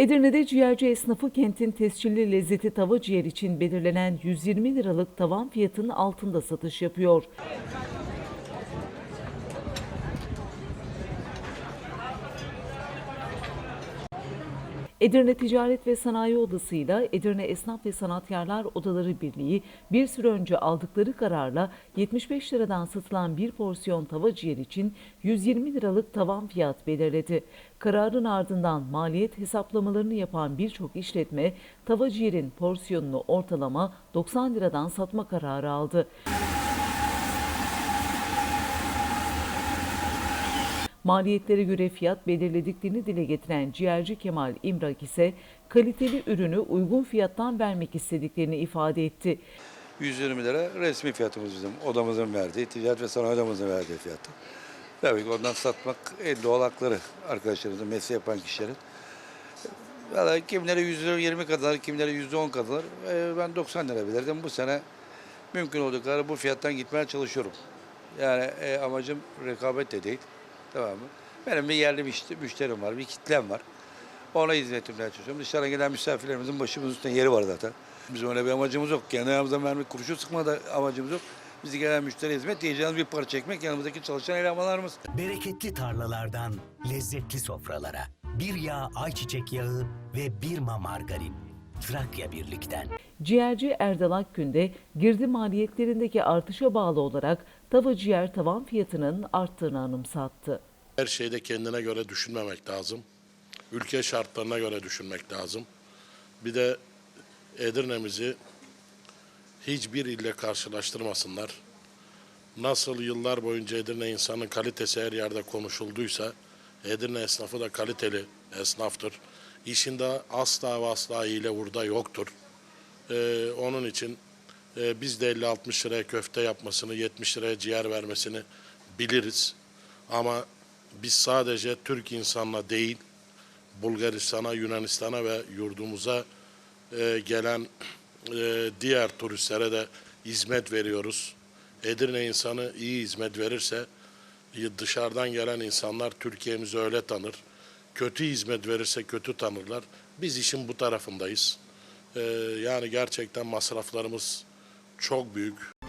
Edirne'de ciğerci esnafı kentin tescilli lezzeti tava ciğer için belirlenen 120 liralık tavan fiyatının altında satış yapıyor. Edirne Ticaret ve Sanayi Odası ile Edirne Esnaf ve Sanatkarlar Odaları Birliği bir süre önce aldıkları kararla 75 liradan satılan bir porsiyon tava ciğer için 120 liralık tavan fiyat belirledi. Kararın ardından maliyet hesaplamalarını yapan birçok işletme tava ciğerin porsiyonunu ortalama 90 liradan satma kararı aldı. Maliyetlere göre fiyat belirlediklerini dile getiren ciğerci Kemal İmrak ise kaliteli ürünü uygun fiyattan vermek istediklerini ifade etti. 120 lira resmi fiyatımız bizim odamızın verdiği, ticaret ve sanayi odamızın verdiği fiyatı. Tabii ki ondan satmak en doğal hakları arkadaşlarımızın, mesleği yapan kişilerin. Valla kimileri 120 kadar, kimileri 110 kadar. Ee, ben 90 lira bilirdim. Bu sene mümkün olduğu kadar bu fiyattan gitmeye çalışıyorum. Yani e, amacım rekabet de değil. Tamam mı? Benim bir yerli müşte- müşterim var, bir kitlem var. Ona hizmet etmeye çalışıyorum. Dışarıdan gelen misafirlerimizin başımızın üstünde yeri var zaten. Bizim öyle bir amacımız yok. Kendi ayağımızdan mermi kurşun sıkma da amacımız yok. Bizi gelen müşteri hizmet diyeceğimiz bir para çekmek yanımızdaki çalışan elemanlarımız. Bereketli tarlalardan lezzetli sofralara. Bir yağ ayçiçek yağı ve Birma margarin. Trakya Birlik'ten. Ciğerci Erdal Akgün de girdi maliyetlerindeki artışa bağlı olarak tava ciğer tavan fiyatının arttığını anımsattı. Her şeyde kendine göre düşünmemek lazım. Ülke şartlarına göre düşünmek lazım. Bir de Edirne'mizi hiçbir ille karşılaştırmasınlar. Nasıl yıllar boyunca Edirne insanın kalitesi her yerde konuşulduysa Edirne esnafı da kaliteli esnaftır. İşinde asla ve asla hile burada yoktur. Ee, onun için e, biz de 50-60 liraya köfte yapmasını, 70 liraya ciğer vermesini biliriz. Ama biz sadece Türk insanla değil, Bulgaristan'a, Yunanistan'a ve yurdumuza e, gelen e, diğer turistlere de hizmet veriyoruz. Edirne insanı iyi hizmet verirse y- dışarıdan gelen insanlar Türkiye'mizi öyle tanır. Kötü hizmet verirse kötü tanırlar. Biz işin bu tarafındayız. E, yani gerçekten masraflarımız çok büyük.